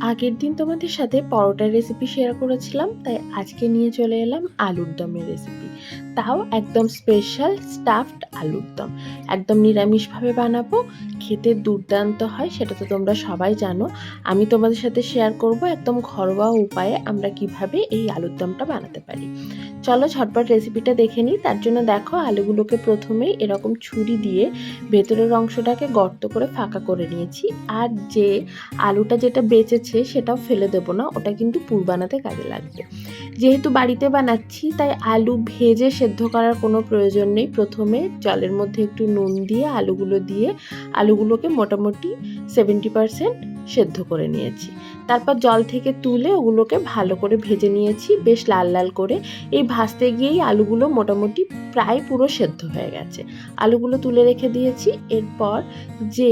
আগের দিন তোমাদের সাথে পরোটার রেসিপি শেয়ার করেছিলাম, তাই আজকে নিয়ে চলে এলাম আলুর দমের রেসিপি তাও একদম স্পেশাল স্টাফড আলুর দম। একদম নিরামিষভাবে বানাবো খেতে দুর্দান্ত হয়, সেটা তো তোমরা সবাই জানো। আমি তোমাদের সাথে শেয়ার করব একদম ঘরোয়া উপায়ে আমরা কীভাবে এই আলুর দমটা বানাতে পারি। চলো ঝটপট রেসিপিটা দেখে নিই। তার জন্য দেখো, আলুগুলোকে প্রথমেই এরকম ছুরি দিয়ে ভেতরের অংশটাকে গর্ত করে ফাঁকা করে নিয়েছি। আর যে আলুটা যেটা বেঁচেছে সেটাও ফেলে দেবো না, ওটা কিন্তু পুর বানাতে কাজে লাগবে। যেহেতু বাড়িতে বানাচ্ছি, তাই আলু ভেজে সেদ্ধ করার কোনো প্রয়োজন নেই। প্রথমে জলের মধ্যে একটু নুন দিয়ে আলুগুলো দিয়ে আলুগুলোকে মোটামুটি সেভেন্টি পারসেন্ট সেদ্ধ করে নিয়েছি। তারপর জল থেকে তুলে ওগুলোকে ভালো করে ভেজে নিয়েছি, বেশ লাল লাল করে। এই ভাজতে গিয়েই আলুগুলো মোটামুটি প্রায় পুরো সেদ্ধ হয়ে গেছে। আলুগুলো তুলে রেখে দিয়েছি। এরপর যে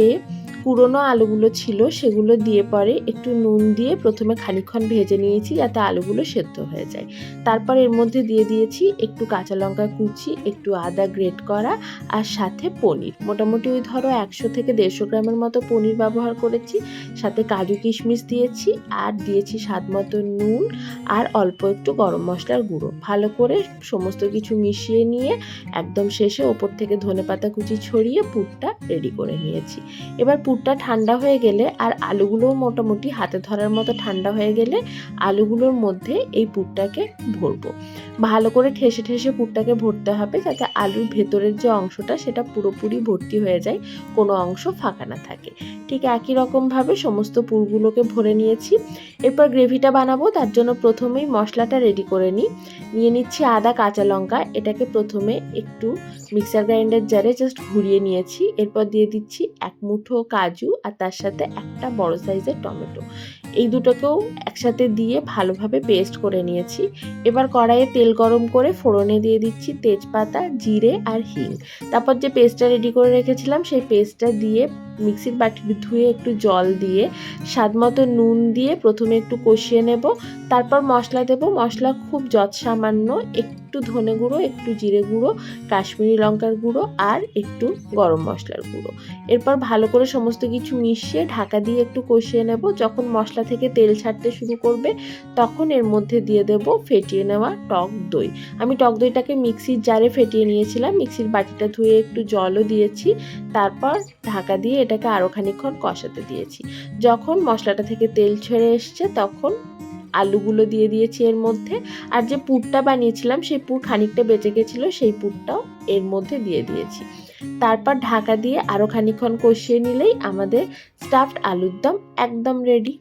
পুরনো আলুগুলো ছিল, সেগুলো দিয়ে পরে একটু নুন দিয়ে প্রথমে খানিকক্ষণ ভেজে নিয়েছি যাতে আলুগুলো সেদ্ধ হয়ে যায়। তারপর এর মধ্যে দিয়ে দিয়েছি একটু কাঁচা লঙ্কা কুচি, একটু আদা গ্রেট করা আর সাথে পনির। মোটামুটি ওই ধরো একশো থেকে দেড়শো গ্রামের মতো পনির ব্যবহার করেছি, সাথে কাজু কিশমিশ দিয়েছি আর দিয়েছি স্বাদ মতো নুন আর অল্প একটু গরম মশলার গুঁড়ো। ভালো করে সমস্ত কিছু মিশিয়ে নিয়ে একদম শেষে ওপর থেকে ধনে পাতা কুচি ছড়িয়ে পুরটা রেডি করে নিয়েছি। এবার পুরটা ঠান্ডা হয়ে গেলে আর আলুগুলোও মোটামুটি হাতে ধরার মতো ঠান্ডা হয়ে গেলে আলুগুলোর মধ্যে এই পুরটাকে ভরবো। ভালো করে ঠেসে ঠেসে পুরটাকে ভরতে হবে যাতে আলুর ভেতরের যে অংশটা সেটা পুরোপুরি ভর্তি হয়ে যায়, কোনো অংশ ফাঁকা না থাকে। ঠিক একই রকমভাবে সমস্ত পুরগুলোকে ভরে নিয়েছি। এরপর গ্রেভিটা বানাবো, তার জন্য প্রথমেই মশলাটা রেডি করে নিই। নিয়ে নিচ্ছি আদা, কাঁচা লঙ্কা, এটাকে প্রথমে একটু মিক্সার গ্রাইন্ডার জারে জাস্ট ঘুরিয়ে নিয়েছি। এরপর দিয়ে দিচ্ছি এক মুঠো কাজু আর তার সাথে একটা বড় সাইজের টমেটো। এই দুটোকেও একসাথে দিয়ে ভালোভাবে পেস্ট করে নিয়েছি। এবার কড়াইয়ে তেল গরম করে ফোড়নে দিয়ে দিচ্ছি তেজপাতা, জিরে আর হিং। তারপর যে পেস্টটা রেডি করে রেখেছিলাম, সেই পেস্টটা দিয়ে মিক্সির বাটি ধুয়ে একটু জল দিয়ে, স্বাদ মতো নুন দিয়ে প্রথমে একটু কষিয়ে নেব। তারপর মশলা দেব। মশলা খুব যৎ সামান্য, একটু ধনে গুঁড়ো, একটু জিরে গুঁড়ো, কাশ্মীরি লঙ্কার গুঁড়ো আর একটু গরম মশলার গুঁড়ো। এরপর ভালো করে সমস্ত কিছু মিশিয়ে ঢাকা দিয়ে একটু কষিয়ে নেব। যখন মশলা থেকে তেল ছাড়তে শুরু করবে, তখন এর মধ্যে দিয়ে দেব ফেটিয়ে নেওয়া টক দই। আমি টক দইটাকে মিক্সির জারে ফেটিয়ে নিয়েছিলাম। মিক্সির বাটিটা ধুয়ে একটু জলও দিয়েছি। তারপর ঢাকা দিয়ে এটাকে আরও খানিক্ষণ কষাতে দিয়েছি। যখন মশলাটা থেকে তেল ছেড়ে এসছে, তখন আলুগুলো দিয়ে দিয়েছি এর মধ্যে। আর যে পুরটা বানিয়েছিলাম, সেই পুর খানিকটা বেঁচে গেছিল, সেই পুরটাও এর মধ্যে দিয়ে দিয়েছি। তারপর ঢাকা দিয়ে আরও খানিক্ষণ কষিয়ে নিলেই আমাদের স্টাফড আলুর দম একদম রেডি